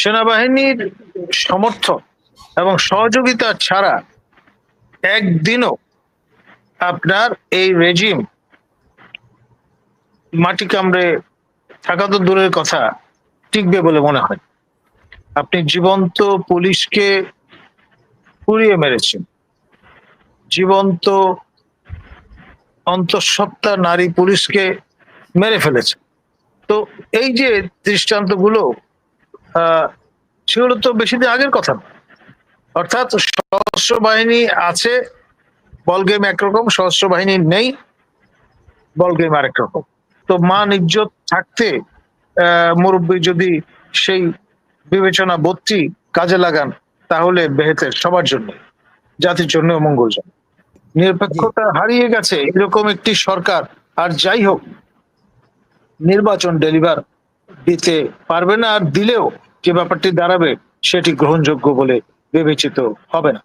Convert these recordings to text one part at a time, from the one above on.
সেনাবাহিনীর সমর্থন এবং সহযোগিতা ছাড়া একদিনও আপনার এই রেজিম মাটি কামড়ে থাকা তো দূরের কথা, টিকবে বলে মনে হয়। আপনি জীবন্ত পুলিশকে পুড়িয়ে মেরেছেন। জীবন্ত অন্তঃসত্ত্বা নারী পুলিশকে মেরে ফেলেছে তো এই যে দৃষ্টান্তগুলো সেগুলো তো বেশি দিন আগের কথা। অর্থাৎ সশস্ত্র বাহিনী আছে, বল গেম একরকম সশস্ত্র বাহিনী নেই, বল গেম আরেক রকম। তো মান, ইজ্জত থাকতে মুরব্বী যদি সেই বিবেচনা বোধটি কাজে লাগান, তাহলে বেহেতের সবার জন্য জাতির জন্য মঙ্গলজনক। নিরপেক্ষতা হারিয়ে গেছে, এরকম একটি সরকার, আর যাই হোক, নির্বাচন ডেলিভার দিতে পারবে না আর দিলেও যে ব্যাপারটি দাঁড়াবে সেটি গ্রহণযোগ্য বলে বিবেচিত হবে না।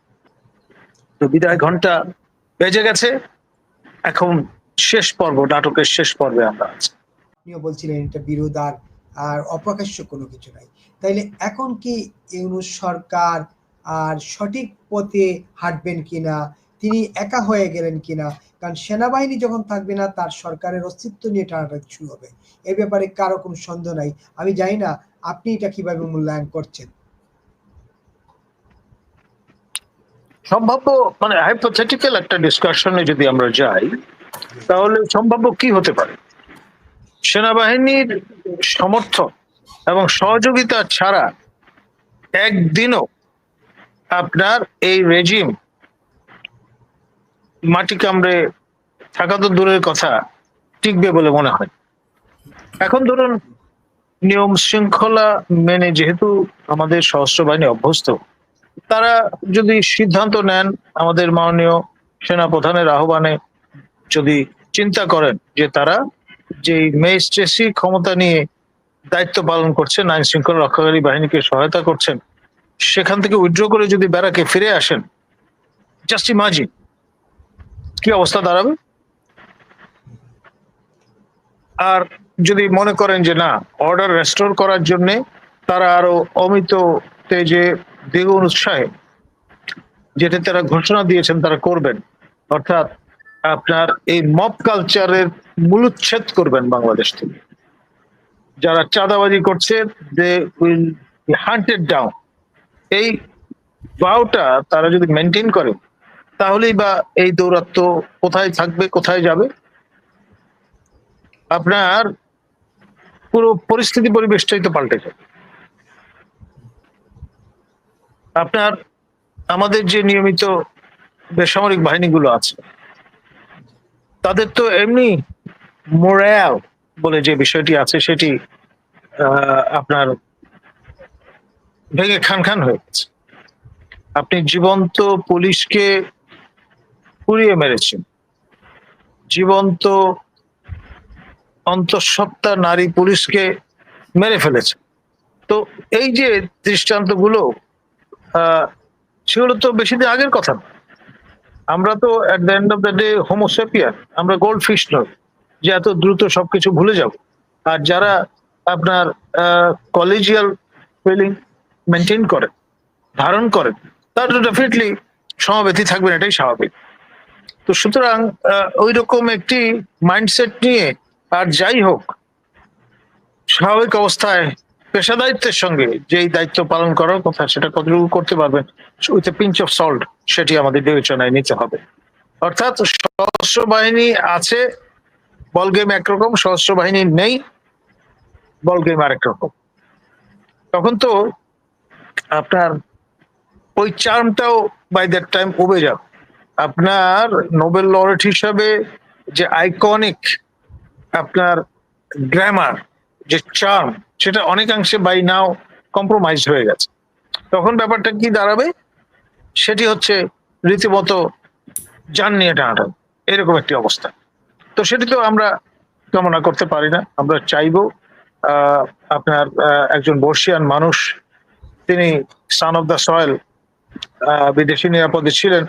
তো বিদায় ঘণ্টা বেজে গেছে। এখন শেষ পর্ব, নাটকের শেষ পর্বে আমরা আছি। আপনিও বলছিলেন এটা বিরোধ আর আর অপ্রকাশ্য কোনো কিছু নাই। তাইলে এখন কি ইউনুস সরকার আর সঠিক পথে হাঁটবেন কিনা? তিনি একা হয়ে গেলেন কিনা? কারণ সেনাবাহিনী যখন থাকবে না, তার সরকারের অস্তিত্ব নিয়ে টানাটানি শুরু হবে। এ ব্যাপারে কারও কোনো সন্দেহ নাই। আমি জানি না আপনি এটা কীভাবে মূল্যায়ন করছেন। সম্ভাব্য মানে হাইপোথেটিক্যাল একটা ডিসকাশনে যদি আমরা যাই, তাহলে সম্ভাব্য কি হতে পারে? সেনাবাহিনীর সমর্থন এবং সহযোগিতা ছাড়া একদিনও আপনার এই রেজিম মাটি কামড়ে থাকা তো দূরের কথা, টিকবে বলে মনে হয়। এখন ধরুন, নিয়ম শৃঙ্খলা মেনে যেহেতু আমাদের সশস্ত্র বাহিনী অভ্যস্ত, তারা যদি সিদ্ধান্ত নেন আমাদের মাননীয় সেনাপ্রধানের আহ্বানে যদি চিন্তা করেন যে তারা যে মেজিস্ট্রেসি ক্ষমতা নিয়ে দায়িত্ব পালন করছেন আইন শৃঙ্খলা রক্ষাকারী বাহিনীকে সহায়তা করছেন, সেখান থেকে উইথড্র করে যদি বেড়াকে ফিরে আসেন, জাস্ট ইমাজিন কি অবস্থা? দাঁড়াবে আর যদি মনে করেন যে না অর্ডার রেস্টোর করার জন্য তারা আরও অমিত তেজে দ্বিগুণ উৎসাহে যেটা তারা ঘোষণা দিয়েছেন তারা করবেন। অর্থাৎ আপনার এই মব কালচারের মূলচ্ছেদ করবেন বাংলাদেশ থেকে। যারা চাঁদাবাজি করছে দে উইল হান্টেড ডাউন এই ভাওটা তারা যদি মেনটেন করে তাহলেই বা এই দৌরাত্ম কোথায় থাকবে, কোথায় যাবে? আপনার পুরো পরিস্থিতি পরিবেশটাই তো পাল্টে যাবে আপনার আমাদের যে নিয়মিত বেসামরিক বাহিনীগুলো আছে, তাদের তো এমনি মোরাল বলে যে বিষয়টি আছে, সেটি আপনার ভেঙে খান খান হয়ে গেছে। আপনি জীবন্ত পুলিশকে পুড়িয়ে মেরেছেন। জীবন্ত অন্তঃসত্ত্বা নারী পুলিশকে মেরে ফেলেছে তো এই যে দৃষ্টান্তগুলো আহ, সেগুলো তো বেশি দিন আগের কথা না। আমরা তো at the end of the day হোমোসেপিয়ার আমরা গোল্ড ফিশ নই। যে এত দ্রুত সবকিছু ভুলে যাব। আর যারা আপনার কলেজিয়াল ফিলিং মেনটেন করে ধারণ করেন তারা তো ডেফিনেটলি সমাবেতি থাকবেন এটাই স্বাভাবিক। তো সুতরাং ওই রকম একটি মাইন্ডসেট নিয়ে, আর যাই হোক, স্বাভাবিক অবস্থায় পেশাদারিত্বের সঙ্গে যেই দায়িত্ব পালন করার কথা, সেটা কতটুকু করতে পারবেন with a pinch of salt সেটি আমাদের বিবেচনায় নিতে হবে। অর্থাৎ সশস্ত্র বাহিনী আছে বল গেম একরকম সশস্ত্র বাহিনী নেই বল গেম আরেক রকম। তখন তো আপনার ওই চার্মটাও বাই দ্যাট টাইম উবে যাবে। আপনার নোবেল লরেট হিসাবে যে আইকনিক আপনার গ্রামার যে চার্ম সেটা অনেকাংশে বাই নাও কম্প্রোমাইজ হয়ে গেছে। তখন ব্যাপারটা কি দাঁড়াবে? সেটি হচ্ছে রীতিমতো যান নিয়ে টানাটান। এরকম একটি অবস্থা। তো সেটি তো আমরা কামনা করতে পারি না। আমরা চাইব আপনার একজন বর্ষিয়ান মানুষ, তিনি সান অফ দ্য সয়েল বিদেশি নিরাপদে ছিলেন।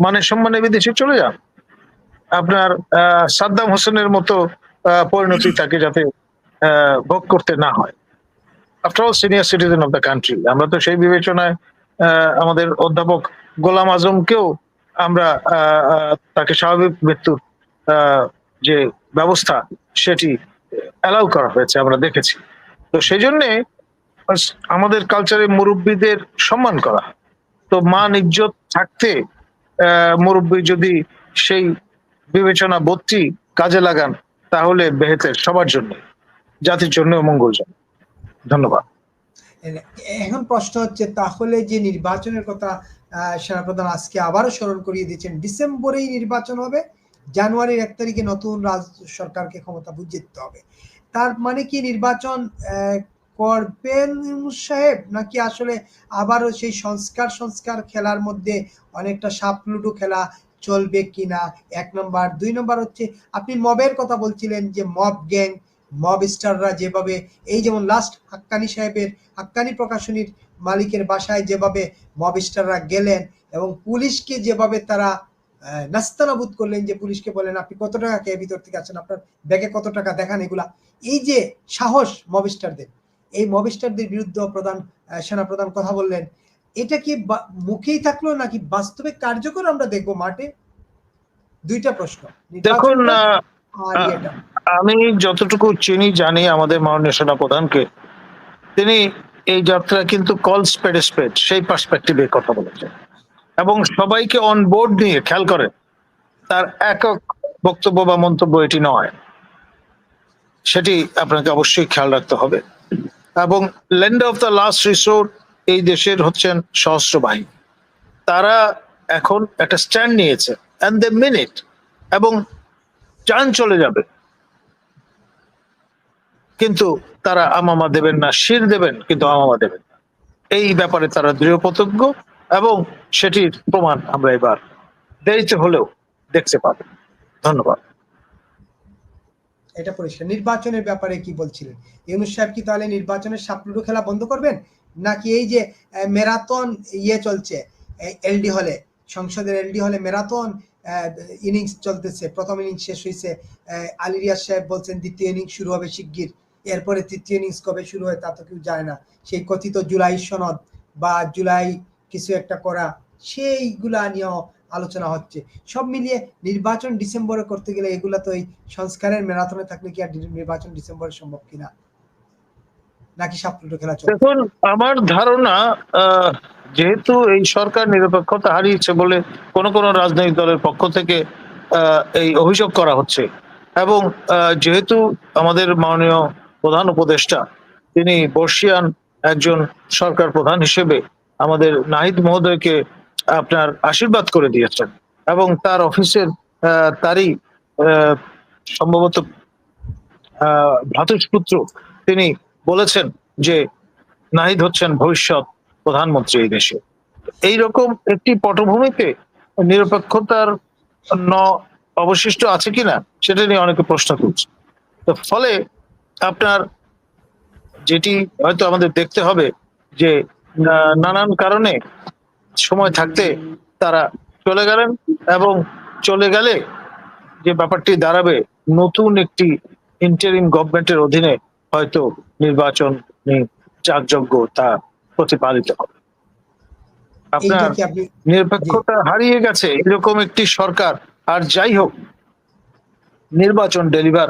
মানে সম্মানে বিদেশে চলে যান। আপনার আহ, সাদ্দাম হোসেনের মতো পরিণতি তাকে যাতে ভোগ করতে না হয়। After all senior citizen of the country আমরা তো সেই বিবেচনায় আমাদের অধ্যাপক গোলাম আজমকেও আমরা তাকে স্বাভাবিক মৃত্যুর যে ব্যবস্থা সেটি অ্যালাউ করা হয়েছে আমরা দেখেছি। তো সেই জন্যে আমাদের কালচারে মুরব্বীদের সম্মান করা। তো মান ইজ্জত থাকতে মুরব্বী যদি সেই বিবেচনা বোধটি কাজে লাগান, তাহলে বেহেতের সবার জন্য, জাতির জন্য মঙ্গলজনক। ধন্যবাদ। এখন প্রশ্ন হচ্ছে, তাহলে যে নির্বাচনের কথা সেনাপ্রধান আজকে আবারও স্মরণ করিয়ে দিয়েছেন, ডিসেম্বরেই নির্বাচন হবে, জানুয়ারির এক তারিখে নতুন রাজ সরকারকে ক্ষমতা বুঝিয়ে দিতে হবে। তার মানে কি নির্বাচন করবেন সাহেব? নাকি আসলে আবারও সেই সংস্কার সংস্কার খেলার মধ্যে অনেকটা সাপ লুডো খেলা চলবে কিনা? এক নম্বর। দুই নম্বর হচ্ছে, আপনি মবের কথা বলছিলেন যে মব গ্যাং মব স্টাররা যেভাবে, এই যেমন লাস্ট হাক্কানি সাহেবের হাক্কানি প্রকাশনীর মালিকের বাসায় যেভাবে মব স্টাররা গেলেন এবং পুলিশকে যেভাবে তারা নাস্তানাবুদ করলেন যে পুলিশকে বলেন, আপনি কত টাকা কে ভিতর থেকে আছেন আপনার ব্যাগে কত টাকা? দেখান এগুলা। এই যে সাহস মব স্টারদের এই মব স্টারদের বিরুদ্ধে প্রধান আহ, সেনা প্রধান কথা বললেন। এটা কি মুখেই থাকল নাকি বাস্তবে কার্যকর আমরা দেখব মাঠে? দুইটা প্রশ্ন। দেখুন আমি যতটুকু চিনি জানি আমাদের মাননীয় সেনা প্রধানকে তিনি এই যাত্রা কিন্তু কল স্পেড স্পেড সেই পার্সপেক্টিভে কথা বলেছেন। এবং সবাইকে অন বোর্ড নিয়ে খেয়াল করেন তার একক বক্তব্য বা মন্তব্য এটি নয়। সেটি আপনাকে অবশ্যই খেয়াল রাখতে হবে। এবং land of the last resort এই দেশের হচ্ছেন সশস্ত্র বাহিনী। তারা এখন একটা স্ট্যান্ড নিয়েছে। অ্যান্ড দ্য মিনিট এবং যান চলে যাবে। কিন্তু তারা আমামা দেবেন না, শির দেবেন, কিন্তু আমামা দেবেন না। এই ব্যাপারে তারা দৃঢ় প্রতিজ্ঞ এবং সেটির প্রমাণ আমরা এবার দেরিতে হলেও দেখতে পাবো। ধন্যবাদ। এটা পরিষ্কার। নির্বাচনের ব্যাপারে কি বলছিলেন? ইউনুস সাহেব কি তাহলে নির্বাচনের সাপলুডু খেলা বন্ধ করবেন? নাকি এই যে ম্যারাথন ইয়ে চলছে এলডি হলে, সংসদের এলডি হলে ম্যারাথন ইনিংস চলতেছে, প্রথম ইনিংস শেষ হয়েছে আলিরিয়াস সাহেব বলছেন দ্বিতীয় ইনিংস শুরু হবে শিগগির, এরপরে তৃতীয় ইনিংস কবে শুরু হয় তা তো কেউ জানে না। সেই কথিত জুলাই সনদ বা জুলাই কিছু একটা করা, সেইগুলা নিয়েও আলোচনা হচ্ছে। সব মিলিয়ে নির্বাচন ডিসেম্বরে করতে গেলে এগুলা তো এই সংস্কারের ম্যারাথনে থাকলে কি আর নির্বাচন ডিসেম্বরে সম্ভব কিনা? নাকি খেলা দেখুন, আমার ধারণা যেহেতু এই সরকার নিরপেক্ষতা হারিয়েছে বলে কোন কোন রাজনৈতিক দলের পক্ষ থেকে এই অভিযোগ করা হচ্ছে। এবং যেহেতু আমাদের মাননীয় প্রধান উপদেষ্টা, তিনি বর্ষিয়ান একজন সরকার প্রধান হিসেবে আমাদের নাহিদ মহোদয়কে আপনার আশীর্বাদ করে দিয়েছেন এবং তার অফিসের তারই সম্ভবত ভ্রাতুষ্পুত্র তিনি বলেছেন যে নাহিদ হচ্ছেন ভবিষ্যৎ প্রধানমন্ত্রী এই দেশে। এইরকম একটি পটভূমিতে নিরপেক্ষতার ন অবশিষ্ট আছে কিনা সেটা নিয়ে অনেকে প্রশ্ন তুলছে। তো ফলে আপনার যেটি হয়তো আমাদের দেখতে হবে যে নানান কারণে সময় থাকতে তারা চলে গেলেন এবং চলে গেলে যে ব্যাপারটি দাঁড়াবে নতুন একটি ইন্টারিম গভর্নমেন্টের অধীনে হয়তো নির্বাচন যাগযজ্ঞ তা প্রতিপালিত হবে। আপনার নিরপেক্ষতা হারিয়ে গেছে এরকম একটি সরকার আর যাই হোক নির্বাচন ডেলিভার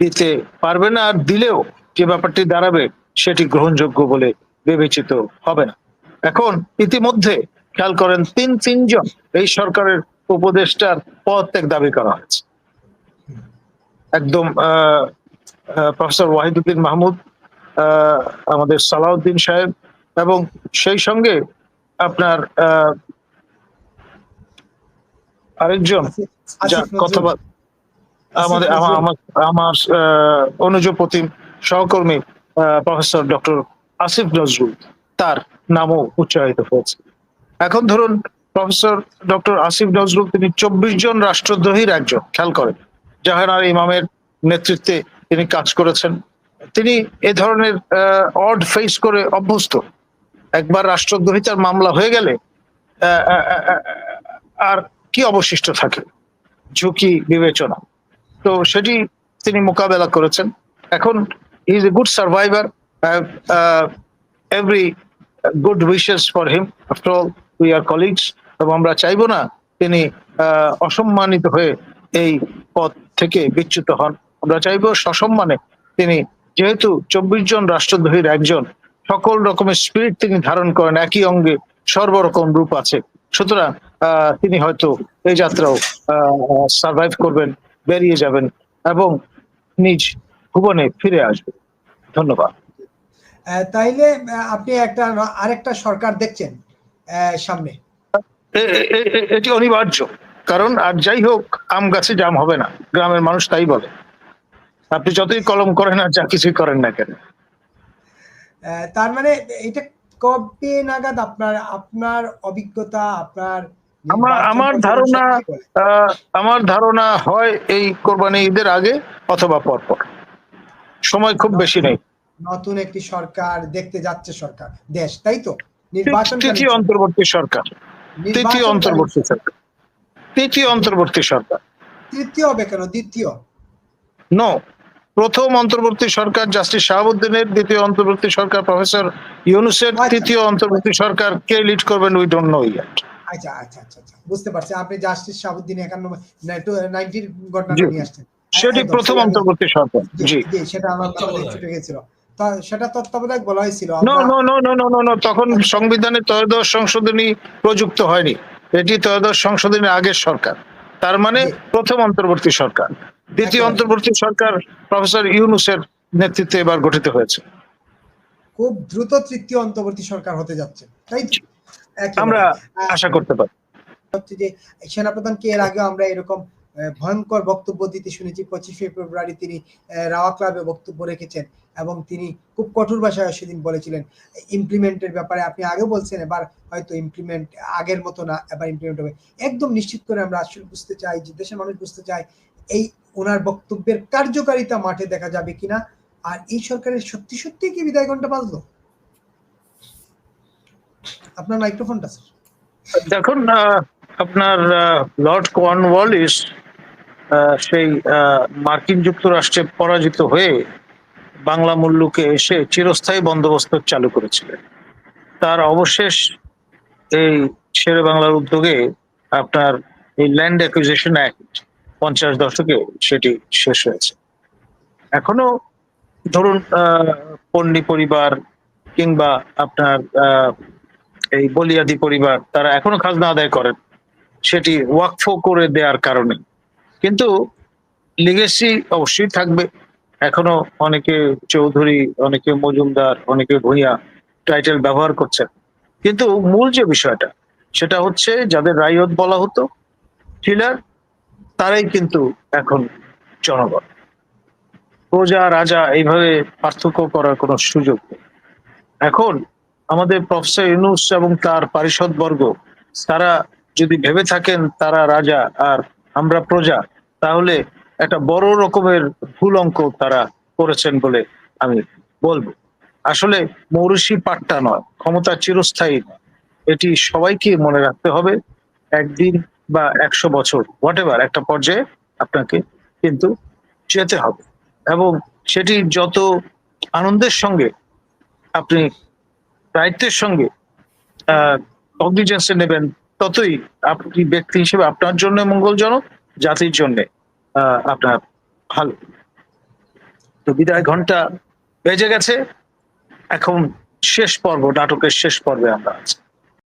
দিতে পারবে না আর দিলেও যে ব্যাপারটি দাঁড়াবে সেটি গ্রহণযোগ্য বলে বিবেচিত হবে না। এখন ইতিমধ্যে খেয়াল করেন তিন তিনজন এই সরকারের উপদেষ্টার পদত্যাগ দাবি করা হয়েছে। একদম প্রফেসর ওয়াহিদুদ্দিন মাহমুদ আমাদের সালাউদ্দিন সাহেব এবং সেই সঙ্গে আপনার আহ, আরেকজন যা কথা আমাদের আমার অনুজ প্রতিম সহকর্মী আহ, প্রফেসর ডক্টর আসিফ নজরুল। তার নামও উচ্চারিত হয়েছে। এখন ধরুন প্রফেসর ডক্টর আসিফ নজরুল, তিনি চব্বিশ জন রাষ্ট্রদ্রোহীর একজন, খেয়াল করেন। জাহানার ইমামের নেতৃত্বে তিনি কাজ করেছেন। তিনি এ ধরনের অড ফেস করে অভ্যস্ত। একবার রাষ্ট্রদ্রোহিতার মামলা হয়ে গেলে আর কি অবশিষ্ট থাকে? ঝুঁকি, বিবেচনা। তো সেটি তিনি মোকাবেলা করেছেন। এখন is a good survivor have uh, every for him after all all, we are এবং আমরা চাইব না তিনি অসম্মানিত হয়ে এই পদ থেকে বিচ্যুত হন। আমরা চাইব সসম্মানে তিনি যেহেতু চব্বিশ জন রাষ্ট্রদ্রোহীর একজন সকল রকমের স্পিরিট তিনি ধারণ করেন একই অঙ্গে সর্বরকম রূপ আছে। সুতরাং তিনি হয়তো এই যাত্রাও সার্ভাইভ করবেন বেরিয়ে যাবেন এবং নিজ ভুবনে ফিরে আসবেন। ধন্যবাদ। তাইলে আপনি একটা আরেকটা সরকার দেখছেন সামনে। এটি অনিবার্য কারণ আর যাই হোক আম গাছে জাম হবে না গ্রামের মানুষ তাই বলে। আপনি যতই কলম করেন আর যা কিছুই করেন না কেন। তার মানে এটা কবে নাগাদ আপনার আপনার অভিজ্ঞতা আপনার আমার আমার ধারণা আমার ধারণা হয় এই কোরবানি ঈদের আগে অথবা পরপর। সময় খুব বেশি নেই। নতুন একটি সরকার দেখতে যাচ্ছে সরকার দেশ তাই তো? নির্বাচন তৃতীয় অন্তর্বর্তী সরকার। তৃতীয় অন্তর্বর্তী সরকার। তৃতীয় অন্তর্বর্তী সরকার। তৃতীয় হবে কেন? দ্বিতীয়? নো প্রথম অন্তর্বর্তী সরকার জাস্টিস শাহাবুদ্দিনের দ্বিতীয় অন্তর্বর্তী সরকার প্রফেসর ইউনুসের আচ্ছা। তৃতীয় অন্তর্বর্তী সরকার কে লিড করবেন উই ডোন্ট নো ইয়েট আচ্ছা আচ্ছা আচ্ছা আচ্ছা বুঝতে পারছি। আপনি জাস্টিস শাহাবুদ্দিন একান্ন নাইনটির ঘটনাটা নিয়ে আসছেন। সেটি প্রথম অন্তর্বর্তী সরকার। জি, সেটা আমার ছুটে গেছিল। সেটা তত্ত্বাবধায়ক বলা হয়েছিল no no no no no no no তখন সংবিধানে ত্রয়োদশ সংশোধনী প্রযুক্ত হয়নি। এটি ত্রয়োদশ সংশোধনীর আগের সরকার। তার মানে প্রথম অন্তর্বর্তী সরকার। দ্বিতীয় অন্তর্বর্তী সরকার প্রফেসর ইউনুসের নেতৃত্বে এবার গঠিত হয়েছে। খুব দ্রুত তৃতীয় অন্তর্বর্তী সরকার হতে যাচ্ছে তাই? আমরা আশা করতে পারি। যে সেনাপ্রধানকে এর আগে আমরা এরকম ভয়ঙ্কর বক্তব্য দিতে শুনেছি। পঁচিশে ফেব্রুয়ারি তিনি রাওয়া ক্লাবে বক্তব্য রেখেছেন এবং তিনি খুব কঠোর ভাষায় সেদিন বলেছিলেন ইমপ্লিমেন্টের ব্যাপারে আপনি আগে বলছেন, এবার হয়তো ইমপ্লিমেন্ট আগের মতো না, এবার ইমপ্লিমেন্ট হবে। একদম নিশ্চিত করে আমরা আসলে বুঝতে চাই যে, দেশের মানুষ বুঝতে চায় এই ওনার বক্তব্যের কার্যকারিতা মাঠে দেখা যাবে কিনা। আর এই সরকারের সত্যি সত্যি কি বিদায় ঘণ্টা বাজলো? আপনার মাইক্রোফোনটা, স্যার। দেখুন আপনার লর্ড কর্নওয়ালিস সেই মার্কিন যুক্তরাষ্ট্রে পরাজিত হয়ে বাংলা মুল্লুকে এসে চিরস্থায়ী বন্দোবস্ত চালু করেছিলেন। তার অবশেষ এই শেরে বাংলার উদ্যোগে আপনার এই ল্যান্ড অ্যাকুইজিশন অ্যাক্ট পঞ্চাশ দশকে সেটি শেষ হয়েছে। এখনও ধরুন পন্নী পরিবার কিংবা আপনার এই বলিয়াদি পরিবার, তারা এখনও খাজনা আদায় করেন। সেটি ওয়াকফ করে দেওয়ার কারণে। কিন্তু লিগেসি অবশ্যই থাকবে। এখনও অনেকে চৌধুরী, অনেকে মজুমদার, অনেকে ভূঁইয়া টাইটেল ব্যবহার করছেন। কিন্তু মূল যে বিষয়টা, সেটা হচ্ছে যাদের রায়ত বলা হতো টিলার তারাই কিন্তু এখন জনগণ। প্রজা, রাজা, এইভাবে পার্থক্য করার কোনো সুযোগ নেই। এখন আমাদের প্রফেসর ইউনুস এবং তার পারিষদ বর্গ তারা যদি ভেবে থাকেন তারা রাজা আর আমরা প্রজা, তাহলে একটা বড় রকমের ভুল অঙ্ক তারা করেছেন বলে আমি বলব। আসলে মৌরুষি পাট্টা নয়, ক্ষমতা চিরস্থায়ী নয়। এটি সবাইকে মনে রাখতে হবে, একদিন বা একশো বছর হোয়াট একটা পর্যায়ে আপনাকে কিন্তু যেতে হবে। এবং সেটি যত আনন্দের সঙ্গে, আপনি দায়িত্বের সঙ্গে কগনিজেন্সে নেবেন ততই আপনি ব্যক্তি হিসেবে আপনার জন্য মঙ্গলজনক, জাতির জন্য আপনার ভালো। তো বিদায় ঘণ্টা বেজে গেছে। এখন শেষ পর্ব, নাটকের শেষ পর্বে আমরা আছি।